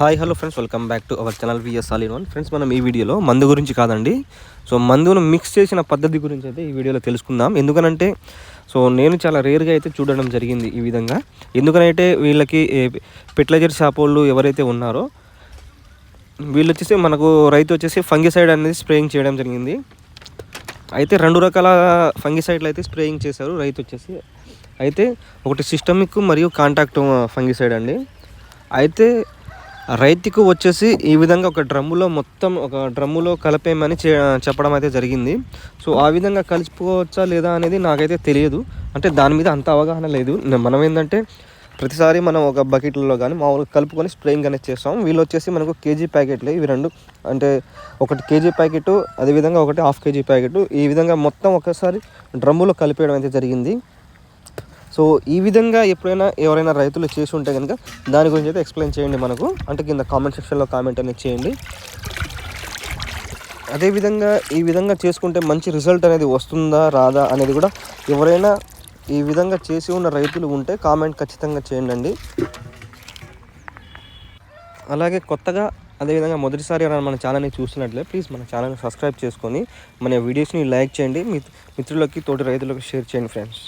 Hi hello friends. Welcome back to our channel V సాలిన్ one. Friends మనం ఈ వీడియోలో మందు గురించి కాదండి. సో మందును మిక్స్ చేసిన పద్ధతి గురించి అయితే ఈ వీడియోలో తెలుసుకుందాం. ఎందుకనంటే సో నేను చాలా రేర్గా అయితే చూడడం జరిగింది ఈ విధంగా. ఎందుకనంటే వీళ్ళకి ఫెర్టిలైజర్ షాప్ వాళ్ళు ఎవరైతే ఉన్నారో వీళ్ళు వచ్చేసి మనకు రైతు వచ్చేసి ఫంగిసైడ్ అనేది స్ప్రేయింగ్ చేయడం జరిగింది. అయితే రెండు రకాల ఫంగిసైడ్లు అయితే స్ప్రేయింగ్ చేశారు రైతు వచ్చేసి. అయితే ఒకటి సిస్టమిక్ మరియు కాంటాక్ట్ ఫంగిసైడ్ అండి. అయితే రైతుకు వచ్చేసి ఈ విధంగా ఒక డ్రమ్ములో మొత్తం ఒక డ్రమ్ములో కలిపేయమని చెప్పడం అయితే జరిగింది. సో ఆ విధంగా కలిసిపోవచ్చా లేదా అనేది నాకైతే తెలియదు. అంటే దాని మీద అంత అవగాహన లేదు. మనం ఏంటంటే ప్రతిసారి మనం ఒక బకెట్లలో కానీ మామూలుగా కలుపుకొని స్ప్రేయింగ్ అనేది చేస్తాం. వీళ్ళు వచ్చేసి మనకు కేజీ ప్యాకెట్లు ఇవి రెండు. అంటే ఒకటి కేజీ ప్యాకెట్ అదేవిధంగా ఒకటి హాఫ్ కేజీ ప్యాకెట్ ఈ విధంగా మొత్తం ఒకసారి డ్రమ్ములో కలిపేయడం అయితే జరిగింది. సో ఈ విధంగా ఎప్పుడైనా ఎవరైనా రైతులు చేసి ఉంటే కనుక దాని గురించి అయితే ఎక్స్ప్లెయిన్ చేయండి మనకు. అంటే కింద కామెంట్ సెక్షన్లో కామెంట్ అనేది చేయండి. అదేవిధంగా ఈ విధంగా చేసుకుంటే మంచి రిజల్ట్ అనేది వస్తుందా రాదా అనేది కూడా ఎవరైనా ఈ విధంగా చేసి ఉన్న రైతులు ఉంటే కామెంట్ ఖచ్చితంగా చేయండి అలాగే కొత్తగా అదేవిధంగా మొదటిసారి ఎవరైనా మన ఛానల్ని చూసినట్లే ప్లీజ్ మన ఛానల్ని సబ్స్క్రైబ్ చేసుకొని మన వీడియోస్ని లైక్ చేయండి. మిత్రులకి తోటి రైతులకు షేర్ చేయండి ఫ్రెండ్స్